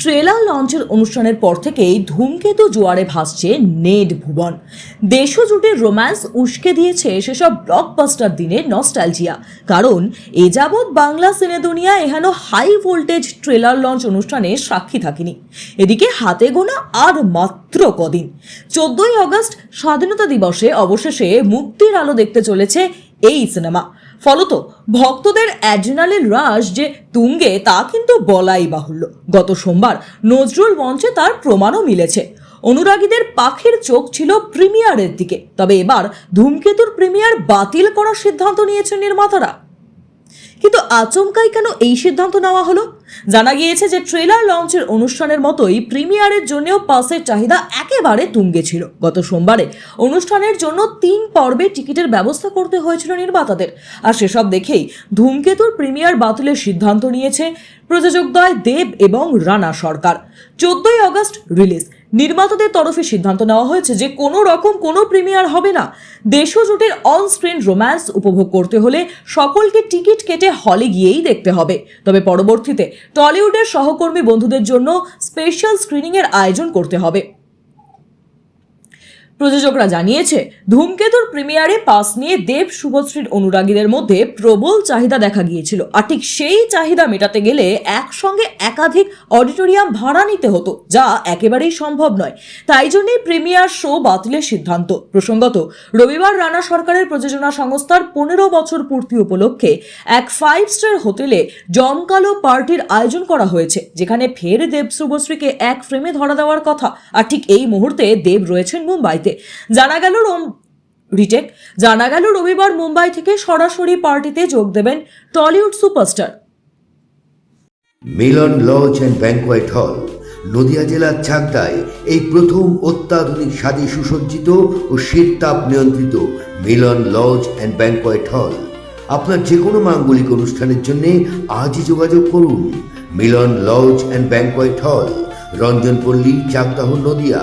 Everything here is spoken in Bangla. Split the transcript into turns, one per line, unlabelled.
ট্রেলার লঞ্চের অনুষ্ঠানের পর থেকেই ধূমকেতু জোয়ারে ভাসছে নেড ভুবন। দেশও জুটে রোম্যান্স উস্কে দিয়েছে সেসব ব্লকবাস্টার দিনের নস্টালজিয়া কারণ এ যাবৎ বাংলা সিনে দুনিয়া এহেন হাই ভোল্টেজ ট্রেলার লঞ্চ অনুষ্ঠানে সাক্ষী থাকেনি। এদিকে হাতে গোনা আর মাত্র কদিন। চোদ্দই আগস্ট স্বাধীনতা দিবসে অবশেষে মুক্তির আলো দেখতে চলেছে এই সিনেমা। ফলত ভক্তদের অ্যাড্রিনালিন রাশ যে তুঙ্গে, তা কিন্তু বলাই বাহুল্য। গত সোমবার নজরুল মঞ্চে তার প্রমাণও মিলেছে। অনুরাগীদের পাখির চোখ ছিল প্রিমিয়ারের দিকে। তবে এবার ধূমকেতুর প্রিমিয়ার বাতিল করার সিদ্ধান্ত নিয়েছেন নির্মাতারা। কিন্তু আচমকাই কেন এই সিদ্ধান্ত নেওয়া হলো? জানা গিয়েছে যে ট্রেলার লঞ্চের অনুষ্ঠানের মতোই প্রিমিয়ারের জন্যও পাসের চাহিদা একেবারে তুঙ্গে ছিল। গত সোমবারে অনুষ্ঠানের জন্য তিন পর্বে টিকিটের ব্যবস্থা করতে হয়েছিল নির্মাতাদের। আর সেসব দেখেই ধূমকেতুর প্রিমিয়ার বাতিলের সিদ্ধান্ত নিয়েছে প্রযোজকদ্বয় দেব এবং রানা সরকার। চোদ্দই আগস্ট রিলিজ। নির্মাতাদের তরফে সিদ্ধান্ত নেওয়া হয়েছে যে কোনো রকম কোনো প্রিমিয়ার হবে না। দেশজুটের অন স্ক্রিন রোম্যান্স উপভোগ করতে হলে সকলকে টিকিট কেটে হলে গিয়েই দেখতে হবে। তবে পরবর্তীতে টলিউডের সহকর্মী বন্ধুদের জন্য স্পেশাল স্ক্রিনিংয়ের আয়োজন করতে হবে। প্রযোজকরা জানিয়েছে, ধূমকেতুর প্রিমিয়ারে পাস নিয়ে দেব শুভশ্রীর অনুরাগীদের মধ্যে প্রবল চাহিদা দেখা গিয়েছিল। আর ঠিক সেই চাহিদা মেটাতে গেলে একসঙ্গে একাধিক অডিটোরিয়াম ভাড়া নিতে হতো, যা একেবারেই সম্ভব নয়। তাই জন্যই প্রিমিয়ার শো বাতিলের সিদ্ধান্ত। প্রসঙ্গত, রবিবার রানা সরকারের প্রযোজনা সংস্থার পনেরো বছর পূর্তি উপলক্ষে এক ফাইভ স্টার হোটেলে জমকালো পার্টির আয়োজন করা হয়েছে, যেখানে ফের দেব শুভশ্রীকে এক ফ্রেমে ধরা দেওয়ার কথা। আর ঠিক এই মুহূর্তে দেব রয়েছেন মুম্বাইতে। জানা গেল রোম, রিটেক, জানা গেল রবিবার মুম্বাই থেকে সরাসরি পার্টিতে যোগ দেবেন Tollywood superstar.
Milan lodge and banquet hall, Nadia জেলার চাকদায় এই প্রথম অত্যাধুনিক স্বাদে সুসজ্জিত ও শীততাপ নিয়ন্ত্রিত মিলন লজ অ্যান্ড ব্যাংকোয়েট হল। আপনার যে কোনো মাঙ্গলিক অনুষ্ঠানের জন্য আজই যোগাযোগ করুন। মিলন লজ অ্যান্ড ব্যাংকোয়েট হল রঞ্জনপল্লী চাকদাহ, নদিয়া